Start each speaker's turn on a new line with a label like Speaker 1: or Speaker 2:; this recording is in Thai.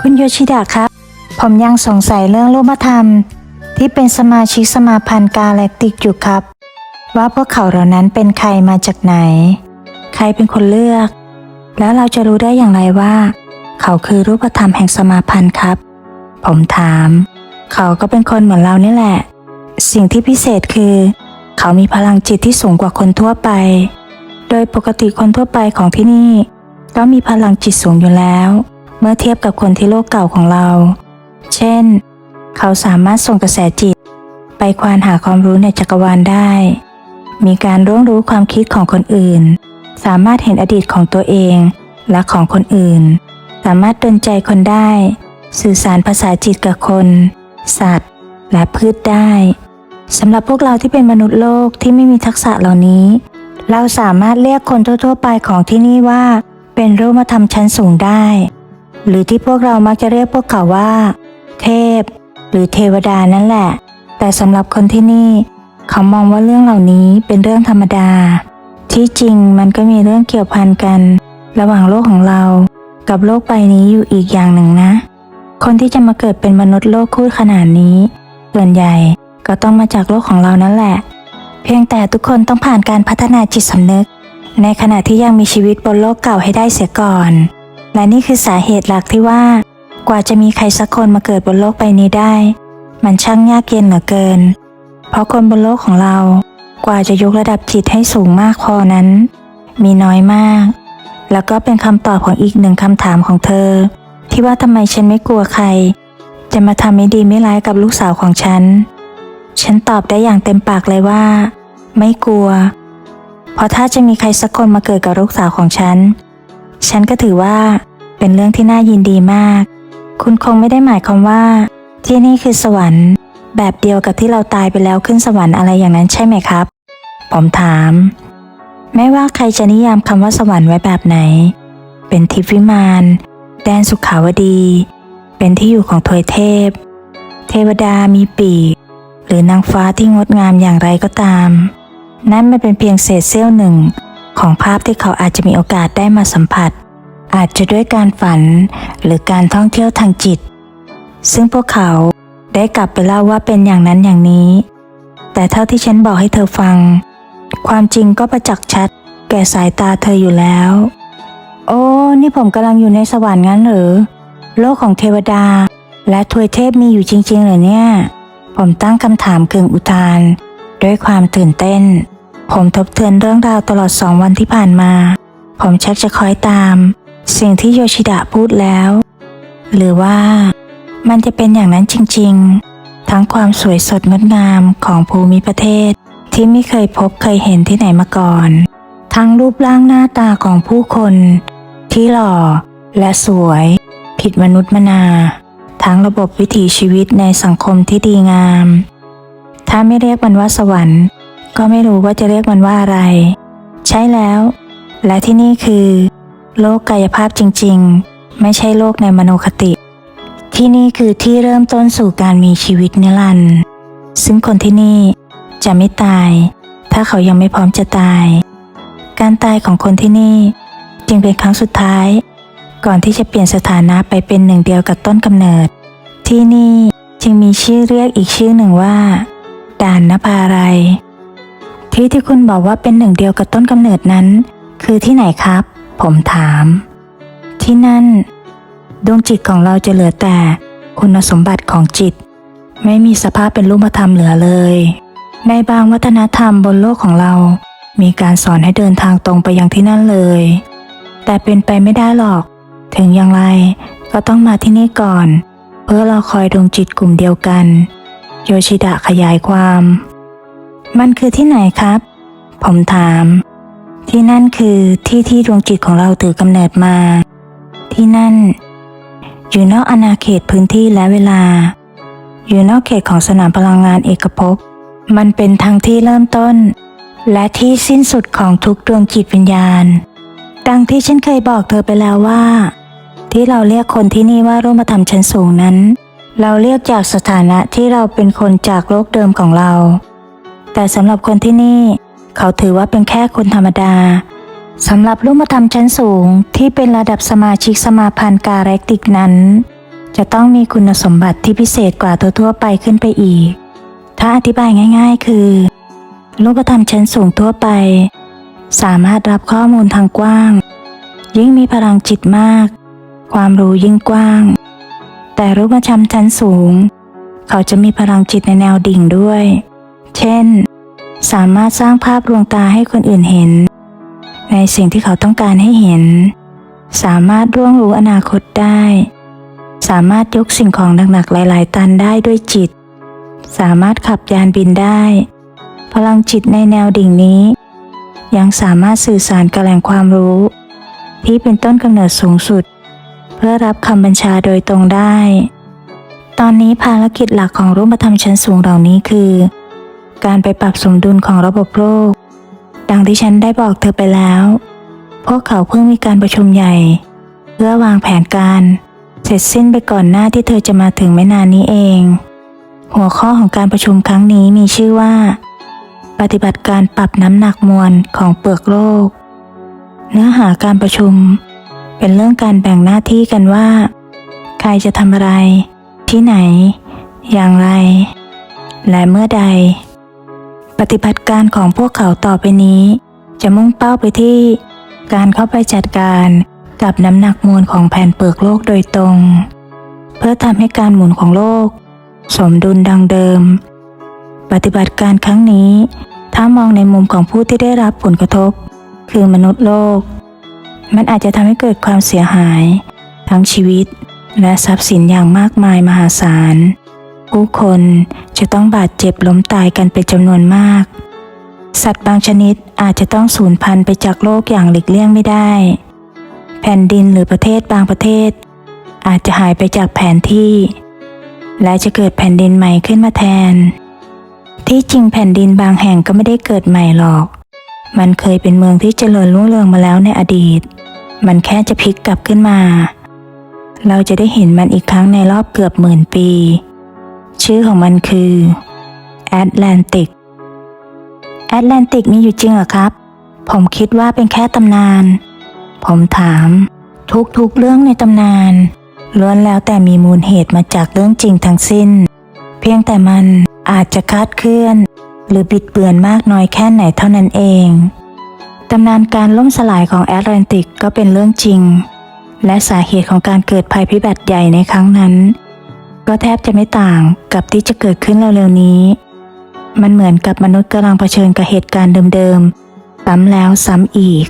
Speaker 1: คุณโยชิดะครับ ผมยังสงสัยเรื่องรูปธรรม ที่เป็นสมาชิกสมาพันธ์กาแล็กติกอยู่ครับ ว่าพวกเขาเหล่านั้นเป็นใครมาจากไหน ใครเป็นคนเลือก แล้วเราจะรู้ได้อย่างไรว่า เขาคือรูปธรรมแห่งสมาพันธ์ครับ ผมถาม เขาก็เป็นคนเหมือนเรานี่แหละ สิ่งที่พิเศษคือ เขามีพลังจิตที่สูงกว่าคนทั่วไป โดยปกติคนทั่วไปของที่นี่ ก็มีพลังจิตสูงอยู่แล้ว มื่อเทียบกับคนที่โลกเก่าของเรา เช่น เขาสามารถส่งกระแสจิต ไปควานหาความรู้ในจักรวาลได้ มีการร่วงรู้ความคิดของคนอื่น สามารถเห็นอดีตของตัวเองและของคนอื่น สามารถดลใจคนได้ สื่อสารภาษาจิตกับคน สัตว์ และพืชได้สำหรับพวกเราที่เป็นมนุษย์โลกที่ไม่มีทักษะเหล่านี้ เราสามารถเรียกคนทั่ว ๆ ไปของที่นี่ว่า เป็นรูปธรรมชั้นสูงได้ หรือที่พวกเรามักจะเรียกพวกเขาว่า เทพ หรือเทวดานั่นแหละ แต่สำหรับคนที่นี่ เขามองว่าเรื่องเหล่านี้เป็นเรื่องธรรมดา ที่จริงมันก็มีเรื่องเกี่ยวพันกัน ระหว่างโลกของเรา กับโลกใบนี้อยู่อีกอย่างหนึ่งนะ คนที่จะมาเกิดเป็นมนุษย์โลกคู่ขนาดนี้ ส่วนใหญ่ก็ต้องมาจากโลกของเรานั่นแหละ เพียงแต่ทุกคนต้องผ่านการพัฒนาจิตสำนึก ในขณะที่ยังมีชีวิตบนโลกเก่าให้ได้เสียก่อน และนี่คือสาเหตุหลักที่ว่า กว่าจะมีใครสักคนมาเกิดบนโลกใบนี้ได้ มันช่างยากเย็นเหลือเกิน เพราะคนบนโลกของเรา กว่าจะยกระดับจิตให้สูงมากพอนั้น มีน้อยมาก แล้วก็เป็นคำตอบของอีกหนึ่งคำถามของเธอ ที่ว่าทำไมฉันไม่กลัวใคร จะมาทำไม่ดีไม่ร้ายกับลูกสาวของฉัน ฉันตอบได้อย่างเต็มปากเลยว่า ไม่กลัว เพราะถ้าจะมีใครสักคนมาเกิดกับลูกสาวของฉัน ฉันก็ถือว่าเป็นเรื่องที่น่ายินดีมาก คุณคงไม่ได้หมายความว่า ที่นี่คือสวรรค์ แบบเดียวกับที่เราตายไปแล้วขึ้นสวรรค์อะไรอย่างนั้นใช่ไหมครับ ผมถาม ไม่ว่าใครจะนิยามคำว่าสวรรค์ไว้แบบไหน เป็นทิพย์วิมานแดนสุขาวดี เป็นที่อยู่ของทวยเทพ เทวดามีปีก หรือนางฟ้าที่งดงามอย่างไรก็ตาม นั่นไม่เป็นเพียงเศษเสี้ยวหนึ่งของภาพที่เขาอาจจะมีโอกาสได้มาสัมผัส อาจจะด้วยการฝันหรือการท่องเที่ยวทางจิต ซึ่งพวกเขาได้กลับไปเล่าว่าเป็นอย่างนั้นอย่างนี้ แต่เท่าที่ฉันบอกให้เธอฟัง ความจริงก็ประจักษ์ชัด แก่สายตาเธออยู่แล้ว โอ้ นี่ผมกำลังอยู่ในสวรรค์งั้นหรือ โลกของเทวดา และทวยเทพมีอยู่จริงๆหรือเนี่ย ผมตั้งคำถามกึ่งอุทาน ด้วยความตื่นเต้น ผมทบทวนเรื่องราวตลอดสองวันที่ผ่านมา ผมชักจะคอยตาม สิ่งที่โยชิดะพูดแล้ว หรือว่ามันจะเป็นอย่างนั้นจริงๆ ทั้งความสวยสดงดงามของภูมิประเทศ ที่ไม่เคยพบเคยเห็นที่ไหนมาก่อน ทั้งรูปร่างหน้าตาของผู้คน ที่หล่อและสวย ผิดมนุษย์มนา ทั้งระบบวิถีชีวิตในสังคมที่ดีงาม ถ้าไม่เรียกมันว่าสวรรค์ ก็ไม่รู้ว่าจะเรียกมันว่าอะไร ใช่แล้ว และที่นี่คือ โลกกายภาพจริง ๆ ไม่ใช่โลกในมโนคติ ที่นี่คือที่เริ่มต้นสู่การมีชีวิตนิรันดร์ซึ่งคนที่นี่จะไม่ตาย ถ้าเขายังไม่พร้อมจะตาย การตายของคนที่นี่ จึงเป็นครั้งสุดท้าย ก่อนที่จะเปลี่ยนสถานะไปเป็นหนึ่งเดียวกับต้นกำเนิด ที่นี่จึงมีชื่อเรียกอีกชื่อหนึ่งว่าด่านนภาไรยที่ที่คุณบอกว่าเป็นหนึ่งเดียวกับต้นกำเนิดนั้น คือที่ไหนครับ ผมถาม ที่นั่น ดวงจิตของเราจะเหลือแต่คุณสมบัติของจิต ไม่มีสภาพเป็นรูปธรรมเหลือเลย ในบางวัฒนธรรมบนโลกของเรา มีการสอนให้เดินทางตรงไปยังที่นั่นเลย แต่เป็นไปไม่ได้หรอก ถึงอย่างไรก็ต้องมาที่นี่ก่อน เพื่อเราคอยดวงจิตกลุ่มเดียวกัน โยชิดะขยายความ มันคือที่ไหนครับ ผมถาม ที่นั่นคือที่ที่ดวงจิตของเราถือกำเนิดมา ที่นั่น อยู่นอกอาณาเขตพื้นที่และเวลา อยู่นอกเขตของสนามพลังงานเอกภพ มันเป็นทั้งที่เริ่มต้น และที่สิ้นสุดของทุกดวงจิตวิญญาณ ดังที่ฉันเคยบอกเธอไปแล้วว่า ที่เราเรียกคนที่นี่ว่ารูปธรรมชั้นสูงนั้น เราเรียกจากสถานะที่เราเป็นคนจากโลกเดิมของเรา แต่สำหรับคนที่นี่ เขาถือว่าเป็นแค่คนธรรมดาสำหรับรูปธรรมชั้นสูงที่เป็นระดับสมาชิกสมาพันธ์กาแรกติกนั้น จะต้องมีคุณสมบัติที่พิเศษกว่าทั่วๆไปขึ้นไปอีก ถ้าอธิบายง่าย ๆ คือรูปธรรมชั้นสูงทั่วไป สามารถรับข้อมูลทางกว้าง ยิ่งมีพลังจิตมาก ความรู้ยิ่งกว้าง แต่รูปธรรมชั้นสูง เขาจะมีพลังจิตในแนวดิ่งด้วย เช่น สามารถสร้างภาพลวงตาให้คนอื่นเห็น ในสิ่งที่เขาต้องการให้เห็น สามารถร่วงรู้อนาคตได้ สามารถยกสิ่งของหนักๆหลาย ๆ ตันได้ด้วยจิต สามารถขับยานบินได้ พลังจิตในแนวดิ่งนี้ ยังสามารถสื่อสารกับแหล่งความรู้ ที่เป็นต้นกำเนิดสูงสุด เพื่อรับคำบัญชาโดยตรงได้ ตอนนี้ภารกิจหลักของรูปธรรมชั้นสูงเหล่านี้คือ การไปปรับสมดุลของระบบโลก ดังที่ฉันได้บอกเธอไปแล้ว พวกเขาเพิ่งมีการประชุมใหญ่ เพื่อวางแผนการ เสร็จสิ้นไปก่อนหน้าที่เธอจะมาถึงไม่นานนี้เอง หัวข้อของการประชุมครั้งนี้มีชื่อว่า ปฏิบัติการปรับน้ำหนักมวลของเปลือกโลก เนื้อหาการประชุม เป็นเรื่องการแบ่งหน้าที่กันว่า ใครจะทำอะไร ที่ไหน อย่างไรและเมื่อใด ปฏิบัติการของพวกเขาต่อไปนี้ จะมุ่งเป้าไปที่ การเข้าไปจัดการกับน้ำหนักมวลของแผ่นเปลือกโลกโดยตรง เพื่อทำให้การหมุนของโลก สมดุลดังเดิม ปฏิบัติการครั้งนี้ ถ้ามองในมุมของผู้ที่ได้รับผลกระทบ คือมนุษย์โลก มันอาจจะทำให้เกิดความเสียหาย ทั้งชีวิตและทรัพย์สินอย่างมากมายมหาศาล ผู้คนจะต้องบาดเจ็บล้มตายกันเป็นจำนวนมาก สัตว์บางชนิดอาจจะต้องสูญพันธุ์ไปจากโลกอย่างหลีกเลี่ยงไม่ได้ แผ่นดินหรือประเทศบางประเทศ อาจจะหายไปจากแผนที่ และจะเกิดแผ่นดินใหม่ขึ้นมาแทน ที่จริงแผ่นดินบางแห่งก็ไม่ได้เกิดใหม่หรอก มันเคยเป็นเมืองที่เจริญรุ่งเรืองมาแล้วในอดีต มันแค่จะพลิกกลับขึ้นมาเราจะได้เห็นมันอีกครั้งในรอบเกือบหมื่นปี ชื่อของมันคือแอตแลนติกแอตแลนติกมีอยู่จริงเหรอครับ ผมคิดว่าเป็นแค่ตำนาน ผมถาม ทุกๆเรื่องในตำนานล้วนแล้วแต่มีมูลเหตุมาจากเรื่องจริงทั้งสิ้น เพียงแต่มันอาจจะคาดเคลื่อน หรือบิดเบือนมากน้อยแค่ไหนเท่านั้นเองตำนานการล่มสลายของแอตแลนติกก็เป็นเรื่องจริง และสาเหตุของการเกิดภัยพิบัติใหญ่ในครั้งนั้น ก็แทบจะไม่ต่างกับที่จะเกิดขึ้นเร็วๆนี้ มันเหมือนกับมนุษย์กำลังเผชิญกับเหตุการณ์เดิมๆซ้ำแล้วซ้ำอีก